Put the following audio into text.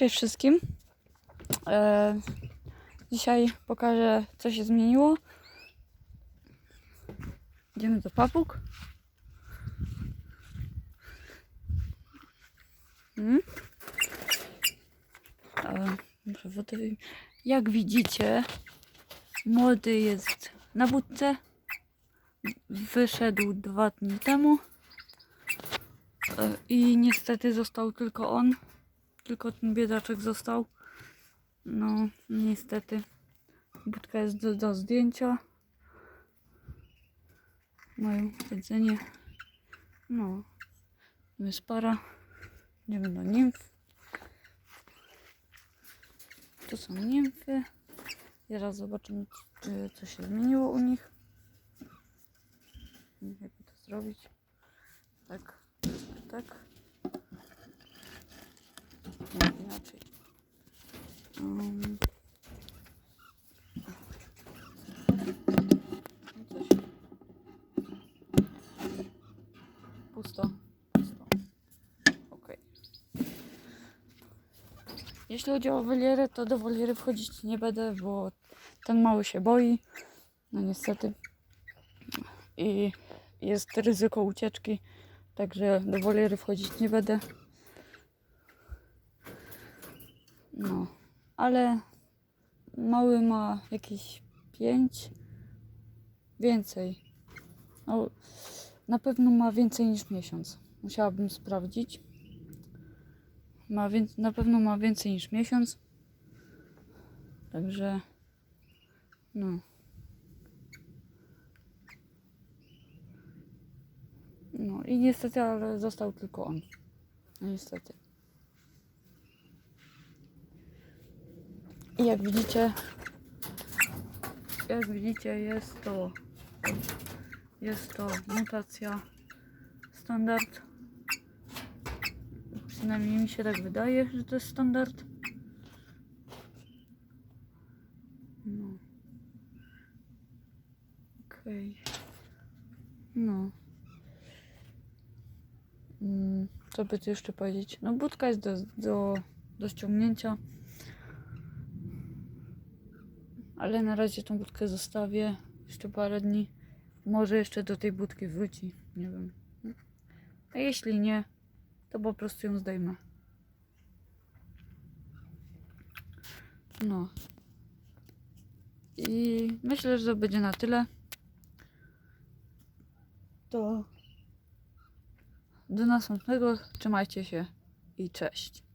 Cześć wszystkim. E, dzisiaj pokażę, co się zmieniło. Idziemy do papug. Mm. E, wyjść. Jak widzicie, młody jest na budce. Wyszedł dwa dni temu. E, I niestety został tylko on. Tylko ten biedaczek został. No, niestety. Budka jest do, do zdjęcia. Mają jedzenie. No. Jest para. Idziemy do nimf. Tu są nimfy. Zaraz zobaczymy, czy coś się zmieniło u nich. Jakby to zrobić. Tak, tak. Nie, inaczej. Pusto. Pusto. Jeśli chodzi o wolierę, to do woliery wchodzić nie będę, bo ten mały się boi. No niestety. I jest ryzyko ucieczki, także do woliery wchodzić nie będę. No, ale mały ma jakieś 5 więcej. No, na pewno ma więcej niż miesiąc. Musiałabym sprawdzić. Ma więc, na pewno ma więcej niż miesiąc. Także no. No i niestety, ale został tylko on. Niestety. I jak widzicie, jak widzicie jest to jest to mutacja standard. Przynajmniej mi się tak wydaje, że to jest standard. No. Okej. No. Mm, Co by tu jeszcze powiedzieć? No budka jest do, do, do ściągnięcia. Ale na razie tą budkę zostawię jeszcze parę dni. Może jeszcze do tej budki wróci, nie wiem. A jeśli nie, to po prostu ją zdejmę. No. I myślę, że to będzie na tyle. To do następnego. Trzymajcie się i cześć.